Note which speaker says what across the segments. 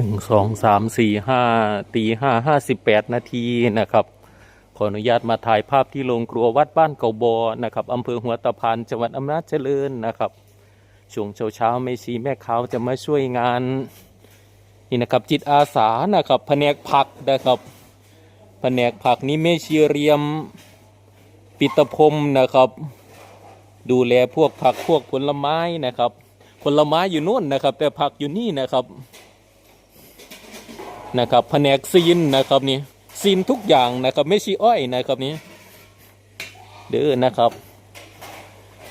Speaker 1: หนึ่งสองสามสี่ห้าตีห้าห้าสิบแปดนาทีนะครับ ขออนุญาตมาถ่ายภาพที่โรงครัววัดบ้านเก่าบอนะครับอำเภอหัวตะพานจังหวัดอำนาจเจริญนะครับช่วงเช้าเช้าๆแม่ชีแม่ขาจะมาช่วยงานนี่นะครับจิตอาสานะครับแผนกผักนะครับแผนกผักนี้แม่ชีเรียมปิตพรมนะครับ ดูแลพวกผักพวกผลไม้นะครับ ผลไม้อยู่นู่นนะครับ แต่ผักอยู่นี่นะครับ นะครับแผนกซีนนะครับนี่ซีนทุกอย่างนะครับไม่ชีอ้อยนะครับนี่เด้อนะครับ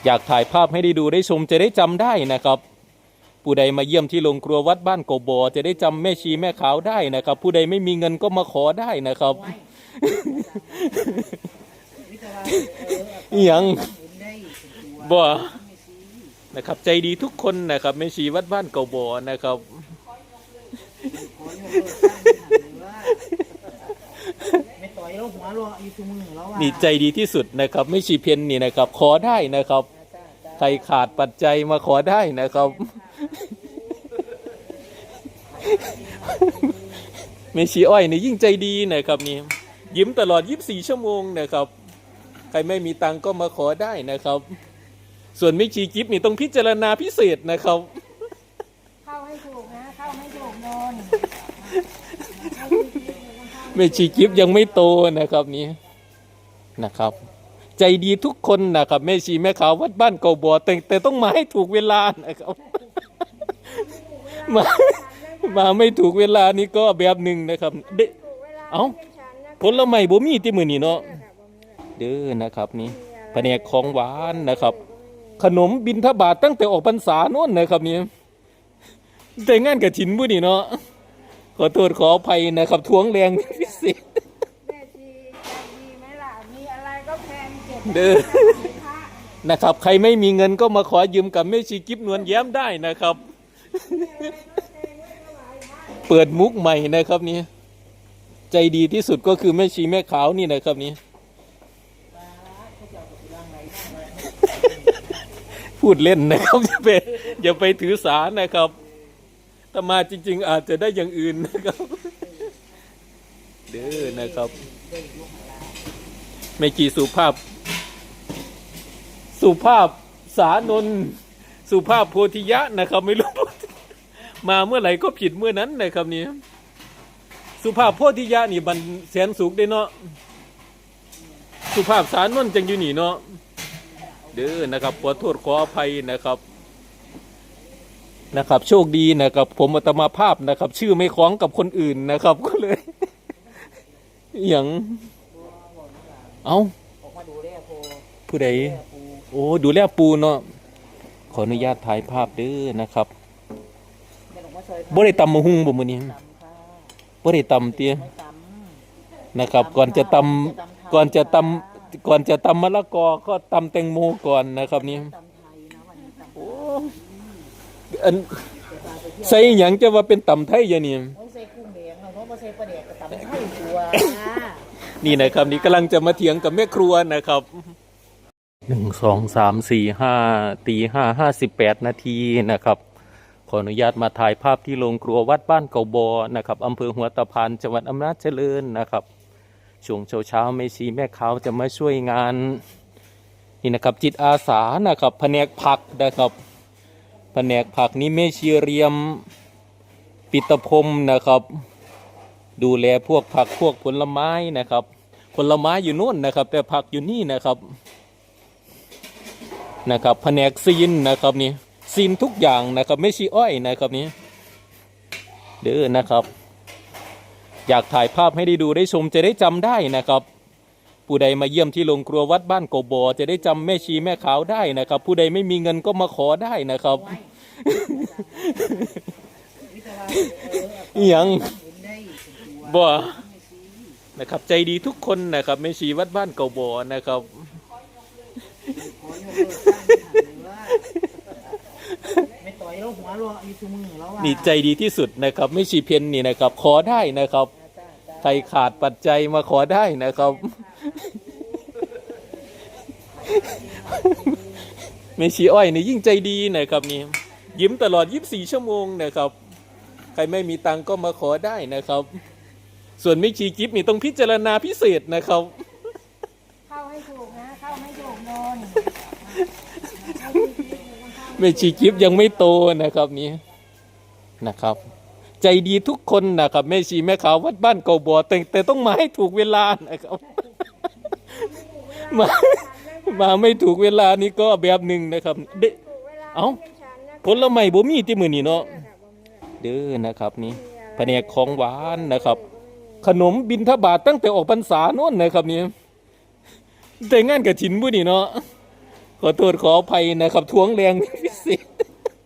Speaker 1: อยากถ่ายภาพให้ได้ดูได้ชมจะได้จำได้นะครับผู้ใดมาเยี่ยมที่โรงครัววัดบ้านโกบอ จะได้จำแม่ชีแม่ขาวได้นะครับ ผู้ใดไม่มีเงินก็มาขอได้นะครับยังบ่นะครับใจดีทุกคนนะครับแม่ชีวัดบ้านโกบอนะครับ
Speaker 2: ไม่ต่อยแล้วหัวรออยู่ตรงมือแล้วว่า
Speaker 1: นี่ใจดีที่สุดนะครับ ไม่ชีเพนนี่นะครับ ขอได้นะครับ ใครขาดปัจจัยมาขอได้นะครับ ไม่ชีอ้อยนี่ยิ่งใจดีนะครับนี่ยิ้มตลอด 24 ชั่วโมงนะครับ ใครไม่มีตังก็มาขอได้นะครับ ส่วนไม่ชีกิฟนี่ต้องพิจารณาพิเศษนะครับ
Speaker 3: เข้าให้ถูกนะ เข้าไม่ถูกโดน
Speaker 1: แม่ชีกิฟยังไม่โตนะครับนี่นะครับ ใจดีทุกคนนะครับแม่ชีแม่ขาววัดบ้านเกาบัวแต่แต่ต้องมาให้ถูกเวลานะครับ มามาไม่ถูกเวลานี่ก็แบบหนึ่งนะครับเดะเอ้าผลไม้บ่มีที่มือนี่เนาะเด้อนะครับนี่แผนกของหวานนะครับ ขนมบินทบาทตั้งแต่ออกพรรษาโน่นนะครับนี่แต่งานกับถินบุนี่เนาะ ขอโทษขออภัยนะครับทวงแรงเป็นพิเศษ
Speaker 3: แม่ชีใจดีไหมล่ะ มีอะไรก็แพงเก็บ
Speaker 1: เด้อนะครับ ใครไม่มีเงินก็มาขอยืมกับแม่ชีกิฟนวลแย้มได้นะครับ เปิดมุกใหม่นะครับนี่ใจดีที่สุดก็คือแม่ชีแม่ขาวนี่นะครับนี่พูดเล่นนะครับอย่าไปอย่าไปถือสานะครับ ถ้ามาจริง ๆ อาจจะได้อย่างอื่นนะครับ เด้อนะครับ ไม่กี่สุภาพ สุภาพสานนสุภาพโพธิยะนะครับ ไม่รู้ มาเมื่อไหร่ก็ผิดเมื่อนั้นนะครับนี่สุภาพโพธิยะนี่บันแสนสุขได้เนาะสุภาพสานนจังอยู่นี่เนาะเด้อนะครับขอโทษขออภัยนะครับ นะครับ โชคดีนะครับผมอัตมาภาพนะครับ ชื่อไม่คล้องกับคนอื่นนะครับ ก็เลยอย่างเอา
Speaker 2: ออกมา
Speaker 1: ผู้ใดโอ้ดูแลปูเนาะขออนุญาตถ่ายภาพเด้อนะครับบ่ได้ตำมะฮุ่งบ่มื้อนี้
Speaker 2: ตำค่ะ
Speaker 1: บ่ได้ตำเตี้ยนะครับ ก่อนจะตำก่อนจะตำก่อนจะตำมะละกอก็ตำแตงโมก่อนนะครับนี่ำ
Speaker 2: ตำไทยนะวันนี้ตำ
Speaker 1: โอ้ อันใส่หยังจะว่าเป็นตำไทยอย่านี่
Speaker 2: โอ้ยใส่กุ้งแดงเราเพราะว่าใส่ปลาแดกกับตำไทยตัว
Speaker 1: นี่นะครับนี่กำลังจะมาเถียงกับแม่ครัวนะครับหนึ่งสองสามสี่ห้าตีห้าห้าสิบแปดนาทีนะครับ ขออนุญาตมาถ่ายภาพที่โรงครัววัดบ้านเก่าบอนะครับอำเภอหัวตะพานจังหวัดอำนาจเจริญนะครับช่วงเช้าเช้าๆแม่ชีแม่ขาวจะมาช่วยงาน นี่นะครับจิตอาสานะครับแผนกผักนะครับแผนกผักนี้แม่ชีเรียมปิตพรมนะครับ ดูแลพวกผักพวกผลไม้นะครับ ผลไม้อยู่นู่นนะครับ แต่ผักอยู่นี่นะครับนะครับแผนกซีนนะครับนี่ซีนทุกอย่างนะครับไม่ชีอ้อยนะครับนี่เด้อนะครับ อยากถ่ายภาพให้ได้ดูได้ชมจะได้จำได้นะครับ ผู้ใดมาเยี่ยมที่โรงครัววัดบ้านโกบอ จะได้จำแม่ชีแม่ขาวได้นะครับ ผู้ใดไม่มีเงินก็มาขอได้นะครับ
Speaker 2: วิทยาลัยเอ
Speaker 1: หยังบ่นะครับ ใจดีทุกคนนะครับแม่ชีวัดบ้านเกาบอนะครับ
Speaker 2: ไม่ต่อยแล้วหัวราะอยู่ทุกมือแล้วอะ
Speaker 1: นี่ใจดีที่สุดนะครับไม่ชีเพนนี่นะครับ ขอได้นะครับ ใครขาดปัจจัยมาขอได้นะครับ ไม่ชีอ้อยนี่ยิ่งใจดีนะครับนี่ยิ้มตลอด 24 ชั่วโมงนะครับรไม่มีตังค์ก็มาขอได้นะครับ ส่วนไม่ชีกิฟนี่ต้องพิจารณาพิเศษนะครับ
Speaker 3: เข้าให้ถูกนะ เข้าไม่ถูกโดน
Speaker 1: ไม่ชีกิฟยังไม่โตนะครับนี่นะครับ ใจดีทุกคนนะครับแม่ชีแม่ขาววัดบ้านเก่าบ่อแต่แต่ต้องมาให้ถูกเวลานะครับมา มาไม่ถูกเวลานี่ก็แบบหนึ่งนะครับเด
Speaker 3: ถูกเวลา
Speaker 1: เอ้า
Speaker 3: ไม่ฉันนะ
Speaker 1: ผลไม้บ่มีที่มือนี่เนาะเด้อนะครับนี่แผนกของหวานนะครับ ขนมบินทบาทตั้งแต่ออกพรรษาโน่นนะครับนี่แต่งานกับฉินบุนี่เนาะขอโทษขออภัยนะครับทวงแรงพิเศษ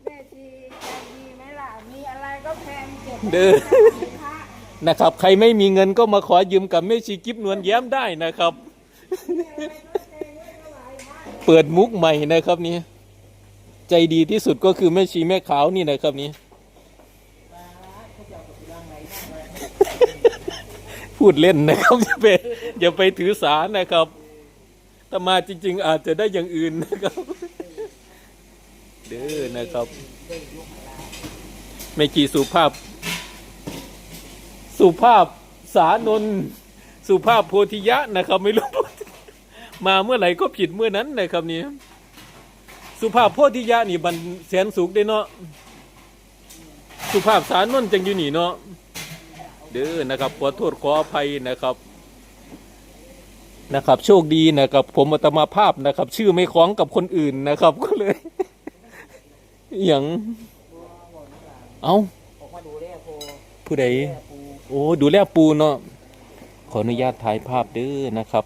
Speaker 3: แม่ชีใจดีไหมล่ะมีอะไรก็แพงเก็บ
Speaker 1: เด้อ
Speaker 3: พระ
Speaker 1: นะครับ ใครไม่มีเงินก็มาขอยืมกับแม่ชีกิฟนวลแย้มได้นะครับเปิดมุกใหม่นะครับนี่ใจดีที่สุดก็คือแม่ชีแม่ขาวนี่นะครับนี่พูดเล่นนะครับอย่าไปอย่าไปถือสานะครับถ้ามาจริง ๆ อาจจะได้อย่างอื่นนะครับ เด้อนะครับแม่ชีสุภาพ สุภาพสานนสุภาพโพธิยะนะครับ ไม่รู้ มาเมื่อไหร่ก็ผิดเมื่อนั้นนะครับนี่สุภาพโพธิยะนี่บันแสนสุขได้เนาะสุภาพสารนนท์จังอยู่นี่เนาะเด้อนะครับขอโทษขออภัยนะครับ นะครับ โชคดีนะครับ ผมอัตมาภาพนะครับ ชื่อไม่คล้องกับคนอื่นนะครับ ก็เลยอย่างเอา
Speaker 2: ออกมา
Speaker 1: ผู้ใดโอ้ดูแลปูเนาะขออนุญาตถ่ายภาพเด้อนะครับ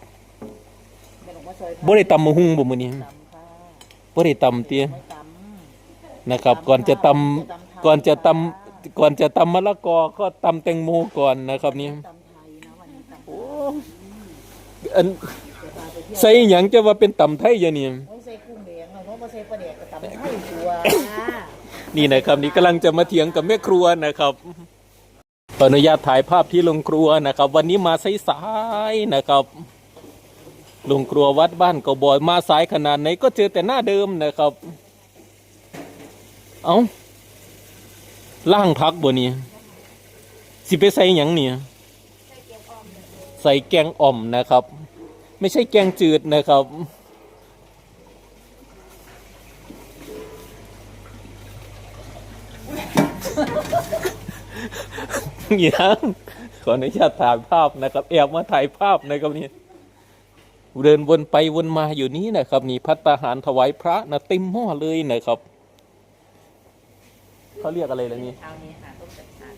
Speaker 2: ซอย
Speaker 1: บ่ได้ตำมะฮุ่งบ่มื้อนี้
Speaker 2: ตำค่ะ
Speaker 1: บ่ได้ตำเตี้ย
Speaker 2: ไม่ตำ
Speaker 1: นะครับ ก่อนจะตำก่อนจะตำก่อนจะตำมะละกอก็ตำแตงโมก่อนนะครับนี่
Speaker 2: ตำไทยนะวันนี้ตำ
Speaker 1: โอ้อันใส่หยังจะว่าเป็นตำไทยอย่านี่
Speaker 2: โอ้ยใส่กุ้งแดงเลยเพราะว่าใส่ปลาแดกกับตำไทยตัว
Speaker 1: นี่นะครับนี่กำลังจะมาเถียงกับแม่ครัวนะครับขออนุญาตถ่ายภาพที่โรงครัวนะครับ วันนี้มาสายๆนะครับ โรงครัววัดบ้านกบอยมาสายขนาดไหนก็เจอแต่หน้าเดิมนะครับ เอาล่างพักบนนี้สิไปใส่หยังเนี่ยใส่แกงอ่อมนะครับ ไม่ใช่แกงจืดนะครับยังขออนุญาตถ่ายภาพนะครับ แอบมาถ่ายภาพนะครับนี่ เดินวนไปวนมาอยู่นี้นะครับ นี่พัตตาหารถวายพระนะเต็มหม้อเลยนะครับเขาเรียกอะไรแล้วนี่
Speaker 2: เช้านี้ค่ะต้มจับชา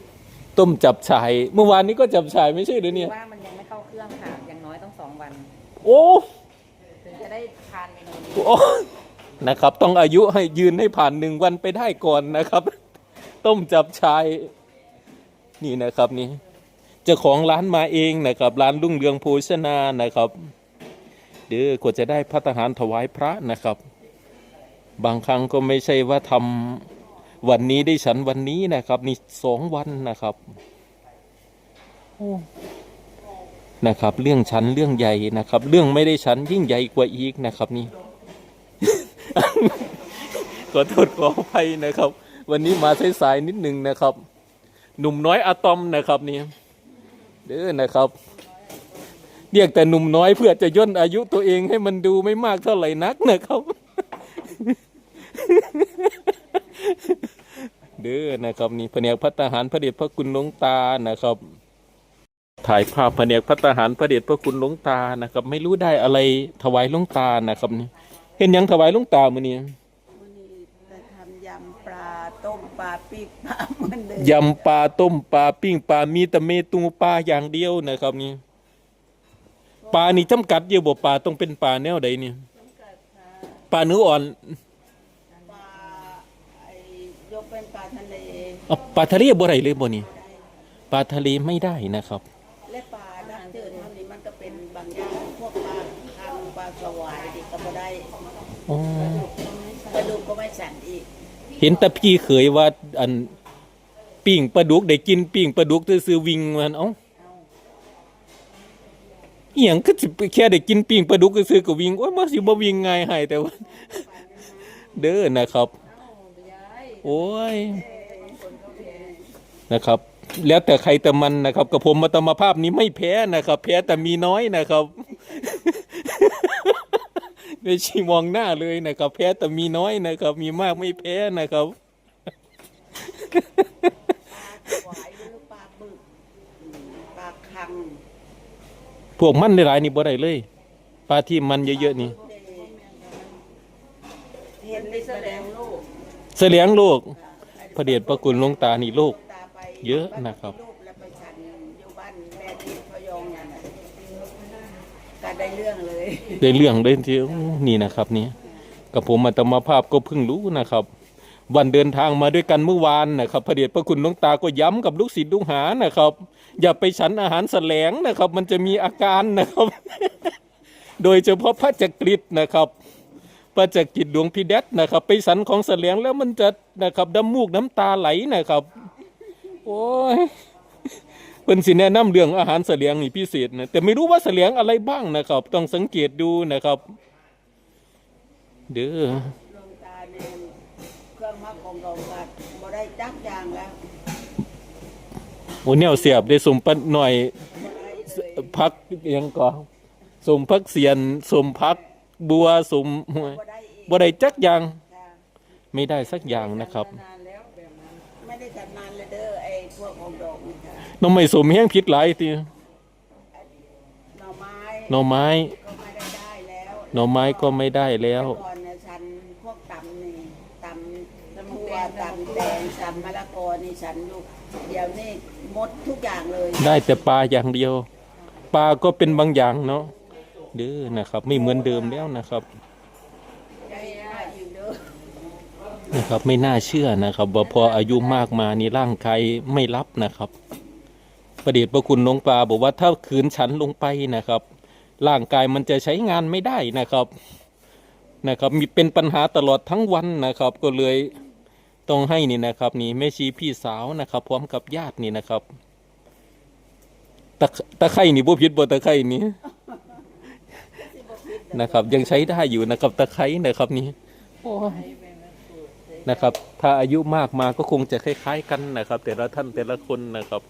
Speaker 1: ต้มจับฉ่ายเมื่อวานนี้ก็จับฉ่ายไม่ใช่หรือเนี่ย
Speaker 2: ว่ามันยังไม่เข้าเครื่องค่ะยังน้อยต้องสองวัน
Speaker 1: โอ้
Speaker 2: ถึงจะได้ทานเมนูนี้
Speaker 1: โอ้นะครับ ต้องอายุให้ยืนให้ผ่านหนึ่งวันไปได้ก่อนนะครับ ต้มจับชายนี่นะครับนี่เจ้าของร้านมาเองนะครับ ร้านรุ่งเรืองโภชนานะครับ เด้อกว่าจะได้พัตตาหารถวายพระนะครับ บางครั้งก็ไม่ใช่ว่าทำวันนี้ได้ฉันวันนี้นะครับนี่สองวันนะครับนะครับ เรื่องฉันเรื่องใหญ่นะครับ เรื่องไม่ได้ฉันยิ่งใหญ่กว่าอีกนะครับนี่ขอโทษขออภัยนะครับ วันนี้มาสายๆนิดหนึ่งนะครับ หนุ่มน้อยอะตอมนะครับนี่เด้อนะครับ รียกแต่หนุ่มน้อยเพื่อจะย่นอายุตัวเองให้มันดูไม่มากเท่าไหร่นักนะครับ เด้อนะครับนี่แผนกพัฒหารพระเดชพระคุณหลวงตานะครับ ถ่ายภาพแผนกพัฒหารพระเดชพระคุณหลวงตานะครับ ไม่รู้ได้อะไรถวายหลวงตานะครับนี่เห็นหยังถวายหลวงตามื้อนี้
Speaker 3: วันนี้จะทำยำปลาต้มปลาปีกปลาเหมือนเดิม
Speaker 1: ยำปลาต้มปลาปิ้งปลามีแต่เมตูปลาอย่างเดียวนะครับนี่ ปลานี่จำกัดเยอะบ่ปลาต้องเป็นปลาแนวใดนี่ปลาเนื้ออ่อน
Speaker 3: ปลาไอ้ยกเป็นปลาทะเล
Speaker 1: เอาปลาทะเลบ่ได้เลยบ่นี่ปลาทะเลไม่ได้นะครับ
Speaker 3: และปลาน้ำจืดเท่านี้มันก็เป็นบางอย่างพวกปลาคังปลาสวายดิก็บ่ได้
Speaker 1: อ๋อ
Speaker 3: ปลาดุกก็ไม่สั่นอีก
Speaker 1: เห็นแต่พี่เคยว่าอันปิ้งปลาดุกได้กินปิ้งปลาดุกซื้อๆวิ่งมันเอ้า อหยังก็สิแค่ได้กินปิ้งปลาดุกซื้อๆก็วิ่งโอ้ยมาสิบ่วิ่งง่ายให้แต่ว่า เด้อนะครับ โอ้ยนะครับ แล้วแต่ใครแต่มันนะครับกับผมมาตมาภาพนี้ไม่แพ้นะครับ แพ้แต่มีน้อยนะครับไม่ช่มองหน้าเลยนะครับ แพ้แต่มีน้อยนะครับ มีมากไม่แพ้นะครับ
Speaker 3: ปลาสวายหรือปลาบึกอืมปลาคัง
Speaker 1: พวกมันหลายๆนี่บ่ได้เลยปลาที่มันเยอะๆนี่
Speaker 3: เห็นได้แสดงลูก
Speaker 1: เสลียงโลกพระเดชพระคุณหลวงตานี่โลก
Speaker 3: ตาไป
Speaker 1: เยอะนะครับ
Speaker 3: ลูกแล้วไปฉันอยู่บ้านแม่ที่พะยองนั่นน่ะก็ได้เรื่องเลย
Speaker 1: ได้เรื่องเลยทีโอ้นี่นะครับนี่กับผมมาตมาภาพก็เพิ่งรู้นะครับ วันเดินทางมาด้วยกันเมื่อวานนะครับพระเดชพระคุณหลวงตาก็ย้ำกับลูกศิษย์ลูกหานะครับ อย่าไปฉันอาหารแสลงนะครับ มันจะมีอาการนะครับ โดยเฉพาะพระจักริดนะครับพระจักริดหลวงพี่แดดนะครับ ไปสันของแสลงแล้วมันจะนะครับน้ำมูกน้ำตาไหลนะครับ โอ้ยเป็นสิแนะนำเรื่องอาหารเสลียงนี่พิเศษนะแต่ไม่รู้ว่าเสลียงอะไรบ้างนะครับ ต้องสังเกตดูนะครับ เด้อ
Speaker 3: กของเราก็บ่ได้จักอย่างแล้ว
Speaker 1: โอ้แนวเสียบได้สมปันหน่อย
Speaker 3: บ่ได้เลย
Speaker 1: พักอิหยังก่อสมพักเสียนสมพักบัวสมห้วย
Speaker 3: บ่ได้อีก
Speaker 1: บ่ได้จักอย่าง
Speaker 3: ค่ะ
Speaker 1: ไม่ได้สักอย่างนะครับ
Speaker 3: นานแล้วแบบนั้นไม่ได้จัดนานเลยเด้อไอ้พวกของดอกนี่ค่ะ
Speaker 1: น้องไม่สมแห้งผิดหลายที
Speaker 3: หน่อไม้
Speaker 1: หน่อไม้
Speaker 3: ก็ไม่ได้ได้แล้ว
Speaker 1: หน่อไม้ก็ไม่ได้แล้ว
Speaker 3: ก่อนเนี่ยฉันพวกตำนี่ตำ ตำทั่วตำแตงตำมะละกอนี่ฉันอยู่เดี๋ยวนี้หมดทุกอย่างเลย
Speaker 1: ได้แต่ปลาอย่างเดียว ปลาก็เป็นบางอย่างเนาะเด้อนะครับ ไม่เหมือนเดิมแล้วนะครับ
Speaker 3: ได้มาอีกเด้อ
Speaker 1: นะครับไม่น่าเชื่อนะครับว่าพออายุมากมานี่ร่างกายไม่รับนะครับ ประเดชพระคุณหลวงปาบอกว่าถ้าขืนฉันลงไปนะครับ ร่างกายมันจะใช้งานไม่ได้นะครับนะครับ มีเป็นปัญหาตลอดทั้งวันนะครับ ก็เลย ต้องให้นี่นะครับ นี่แม่ชีพี่สาวนะครับ พร้อมกับญาตินี่นะครับตะตะไคร่นี่บ่พิษบ่ตะไคร่นี่นะครับ ยังใช้ได้อยู่นะครับ ตะไคร่นะครับนี่โอ้นะครับ ถ้าอายุมากมาก็คงจะคล้าย ๆ กันนะครับ แต่ละท่านแต่ละคนนะครับ